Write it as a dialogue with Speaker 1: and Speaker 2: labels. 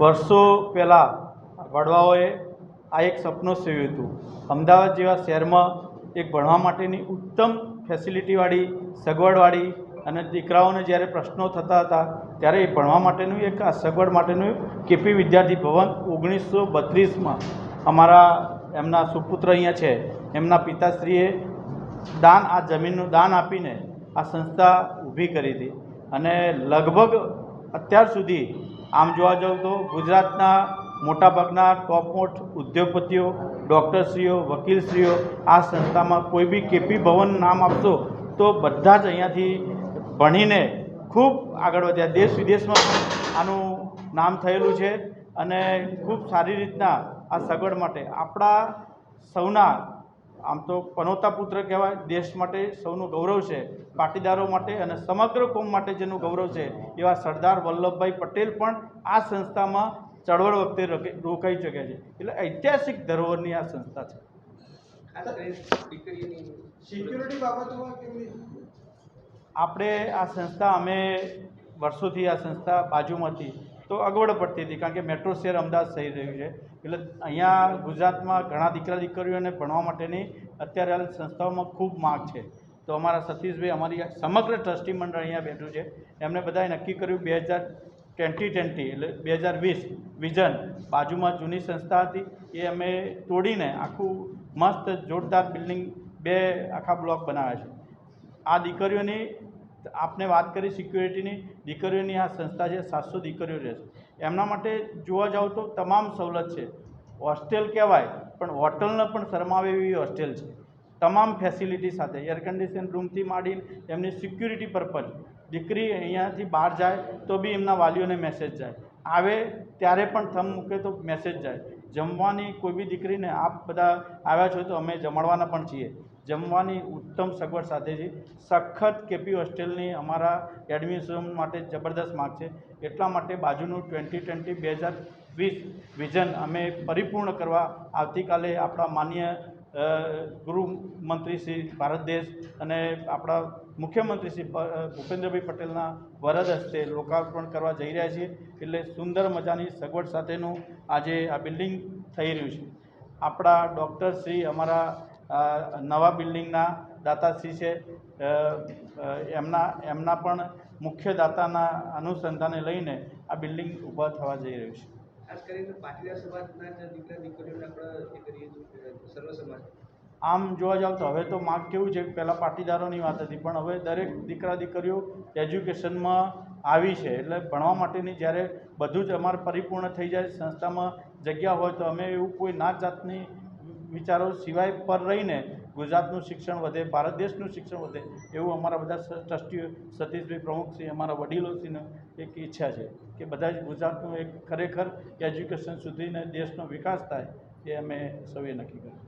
Speaker 1: વર્ષો પહેલાં વડવાઓએ આ એક સપનું સેવ્યું હતું. અમદાવાદ જેવા શહેરમાં એક ભણવા માટેની ઉત્તમ ફેસિલિટીવાળી સગવડવાળી અને દીકરાઓને જ્યારે પ્રશ્નો થતા હતા, ત્યારે એ ભણવા માટેનું એક, આ સગવડ માટેનું કેપી વિદ્યાર્થી ભવન ઓગણીસો બત્રીસમાં અમારા એમના સુપુત્ર અહીંયા છે. એમના પિતાશ્રીએ દાન, આ જમીનનું દાન આપીને આ સંસ્થા ઊભી કરી હતી. અને લગભગ અત્યાર સુધી આમ જોવા જાઉં તો ગુજરાતના મોટાભાગના ટોપ મોસ્ટ ઉદ્યોગપતિઓ ડૉક્ટરશ્રીઓ વકીલશ્રીઓ આ સંસ્થામાં કોઈ બી કેપી ભવન નામ આપશો તો બધા જ અહીંયાથી ભણીને ખૂબ આગળ વધ્યા દેશ વિદેશમાં આનું નામ થયેલું છે અને ખૂબ સારી રીતના આ સગવડ માટે આપણા સૌના આમ તો પનોતા પુત્ર કહેવાય દેશ માટે સૌનું ગૌરવ છે પાટીદારો માટે અને સમગ્ર કોમ માટે જેનું ગૌરવ છે એવા સરદાર વલ્લભભાઈ પટેલ પણ આ સંસ્થામાં ચળવળ વખતે રોકે- રોકાઈ ચૂક્યા છે. એટલે ઐતિહાસિક ધરોહરની આ સંસ્થા છે. આપણે આ સંસ્થા અમે વર્ષોથી આ સંસ્થા બાજુમાંથી તો અગવડ પડતી હતી, કારણ કે મેટ્રો શહેર અમદાવાદ થઈ રહ્યું છે. એટલે અહીંયા ગુજરાતમાં ઘણા દીકરા દીકરીઓને ભણવા માટેની અત્યારે હાલ સંસ્થાઓમાં ખૂબ માગ છે. તો અમારા સતીશભાઈ અમારી સમગ્ર ટ્રસ્ટી મંડળ અહીંયા બેઠું છે. એમણે બધાએ નક્કી કર્યું બે હજાર ટ્વેન્ટી ટ્વેન્ટી એટલે બે હજાર વીસ વિઝન બાજુમાં જૂની સંસ્થા હતી. એ અમે તોડીને આખું મસ્ત જોરદાર બિલ્ડિંગ બે આખા બ્લોક બનાવ્યા છે. આ દીકરીઓની આપને વાત કરી સિક્યુરિટીની, દીકરીઓની આ સંસ્થા છે, સાતસો દીકરીઓ રહેશે. એમના માટે જોવા જાવ તો તમામ સવલત છે. હોસ્ટેલ કહેવાય, પણ હોટલને પણ શરમાવે એવી હોસ્ટેલ છે. તમામ ફેસિલિટી સાથે એર કન્ડિશન રૂમથી માંડીને એમની સિક્યુરિટી પર્પઝ દીકરી અહીંયાથી બહાર જાય તો બી એમના વાલીઓને મેસેજ જાય. આવે ત્યારે પણ થમ મૂકે તો મેસેજ જાય. જમવાની કોઈ બી દીકરીને આપ બધા આવ્યા છો તો અમે જમાડવાના પણ છીએ. જમવાની ઉત્તમ સગવડ સાથે છે. સખત કેપી હોસ્ટેલની અમારા એડમિશન માટે જબરદસ્ત માગ છે. એટલા માટે બાજુનું ટ્વેન્ટી ટ્વેન્ટી બે હજાર વીસ વિઝન અમે પરિપૂર્ણ કરવા આવતીકાલે આપણા માન્ય ગૃહમંત્રી શ્રી ભારત દેશ અને આપણા મુખ્યમંત્રી શ્રી ભૂપેન્દ્રભાઈ પટેલના વરદ હસ્તે લોકાર્પણ કરવા જઈ રહ્યા છીએ એટલે સુંદર મજાની સગવડ સાથેનું આજે આ બિલ્ડિંગ થઈ રહ્યું છે. આપણા ડૉક્ટર શ્રી અમારા નવા બિલ્ડિંગના દાતાશ્રી છે એમના એમના પણ મુખ્ય દાતાના અનુસંધાને લઈને આ બિલ્ડિંગ ઊભા થવા જઈ રહ્યું છે.
Speaker 2: ખાસ કરીને પાટીદાર સમાજના દીકરા દીકરીઓને આપણે કરીએ
Speaker 1: આમ જોવા જાવ તો હવે તો માગ કેવું છે? પહેલાં પાટીદારોની વાત હતી, પણ હવે દરેક દીકરા દીકરીઓ એજ્યુકેશનમાં આવી છે. એટલે ભણવા માટેની જ્યારે બધું જ અમારે પરિપૂર્ણ થઈ જાય સંસ્થામાં જગ્યા હોય તો અમે એવું કોઈ નાત જાતની વિચારો સિવાય પર રહીને ગુજરાતનું શિક્ષણ વધે, ભારત દેશનું શિક્ષણ વધે એવું અમારા બધા ટ્રસ્ટીઓ સતીશભાઈ પ્રમુખસિંહ અમારા વડીલોશ્રીને એક ઈચ્છા છે કે બધા જ ગુજરાતનું એક ખરેખર એજ્યુકેશન સુધીને દેશનો વિકાસ થાય. એ અમે સૌએ નક્કી કર્યું